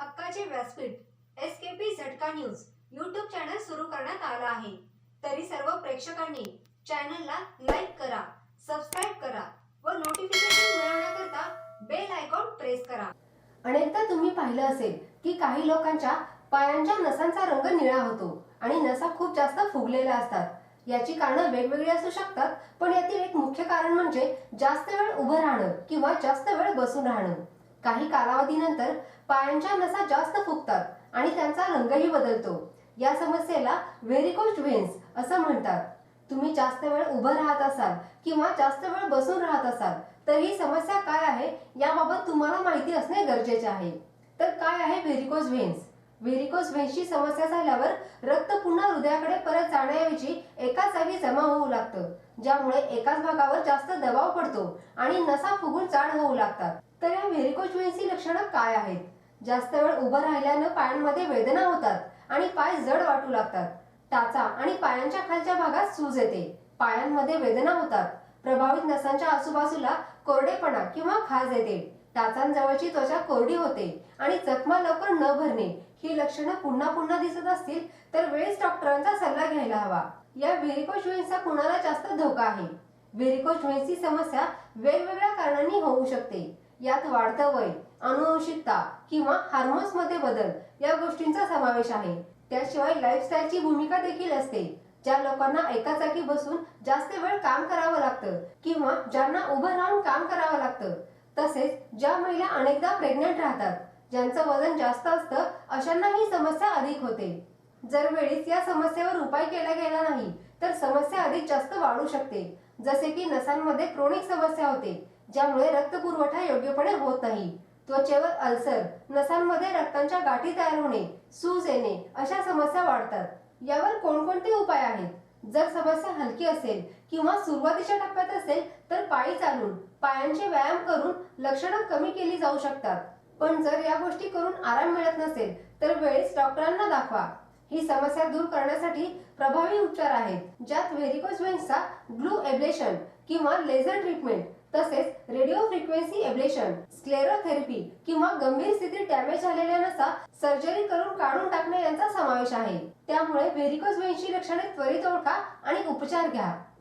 हक्काचे व्यासपीठ S K P झटका न्यूज यूट्यूब चॅनल सुरू करण्यात आला आहे. तरी सर्व प्रेक्षकांनी चॅनलला लाईक करा सबस्क्राईब करा व नोटिफिकेशन मिळवण्याकरता बेल आयकॉन प्रेस करा. अनेकदा तुम्ही पाहिलं असेल की काही लोकांच्या पायांच्या नसांचा रंग निळा होतो आणि नसा खूप जास्त फुगलेल्या असतात. याची कारणं वेगवेगळी असू शकतात पण यातील एक मुख्य कारण म्हणजे जास्त वेळ उभं राहणं किंवा जास्त वेळ बसून राहणं. काही कालावधीनंतर पायांच्या नसा जास्त फुगतात आणि त्यांचा रंगही बदलतो. या समस्येला व्हेरिकोज व्हेन्स असं म्हणतात. तुम्ही जास्त वेळ उभं राहत असाल किंवा जास्त वेळ बसून राहत असाल तर ही समस्या काय आहे याबाबत तुम्हाला माहिती असणे गरजेचे आहे. तर काय आहे व्हेरिकोज व्हेन्स? व्हेरिकोज व्हेन्सची समस्या झाल्यावर रक्त पुन्हा हृदयाकडे परत जाण्याऐवजी एकाच जागी जमा होऊ लागतं ज्यामुळे एकाच भागावर जास्त दबाव पडतो आणि नसा फुगून जाड होऊ लागतात. तर या व्हेरिकोज व्हेन्सची लक्षणं काय आहेत? जास्त वेळ उभं राहिल्यानं पायांमध्ये वेदना होतात आणि पाय जड वाटू लागतात. टाचा आणि पायांच्या खालच्या भागात सूज येते. पायांमध्ये वेदना होतात. प्रभावित नसांच्या आजूबाजूला कोरडेपणा किंवा खाज येते. टाचांजवळची त्वचा कोरडी होते आणि चकमा लवकर न भरणे ही लक्षणं पुन्हा पुन्हा दिसत असतील तर वेळेस डॉक्टरांचा सल्ला घ्यायला हवा. या व्हेरिकोज व्हेन्सचा कुणाला जास्त धोका आहे? व्हेरिकोज व्हेन्सची समस्या वेगवेगळ्या कारणांनी होऊ शकते. यात वाढतं वय अनुवंशिकता किंवा हार्मोन्समध्ये बदल या गोष्टींचा समावेश आहे. त्याशिवाय लाईफस्टाईलची भूमिका देखील असते. ज्या लोकांना एका जागी बसून जास्त वेळ काम करावं लागतं किंवा ज्यांना उभं राहून काम करावं लागतं तसेच ज्या महिला अनेकदा प्रेग्नंट राहतात ज्यांचं वजन जास्त असतं अशांना ही समस्या अधिक होते. जर वेळीच या समस्येवर उपाय केला गेला नाही तर समस्या अधिक जास्त वाढू शकते. जसे की नसांमध्ये क्रोनिक समस्या होते ज्यामुळे रक्तपुरवठा योग्यपणे होत नाही. त्वचेवर अल्सर नसांमध्ये रक्तांच्या गाठी तयार होणे सूज येणे अशा समस्या वाढतात. यावर कोणकोणते उपाय आहेत? जर समस्या हलकी असेल किंवा सुरुवातीच्या टप्प्यात असेल तर पायी चालून पायांचे व्यायाम करून लक्षणं कमी केली जाऊ शकतात. पण जर या गोष्टी करून आराम मिळत नसेल तर वेळेस डॉक्टरांना दाखवा. ही समस्या दूर करण्यासाठी प्रभावी उपचार आहेत ज्यात व्हेरिकोज व्हेन्सचा ग्लू एब्लेशन किंवा लेझर ट्रीटमेंट तसेच रेडिओ फ्रिक्वेन्सी एब्लेशन स्क्लेरोथेरपी किंवा गंभीर स्थितीत डॅमेज झालेल्या नसा सर्जरी करून काढून टाकणे यांचा समावेश आहे. त्यामुळे व्हेरिकोज व्हेन्सची लक्षणे त्वरित ओळखा आणि उपचार घ्या.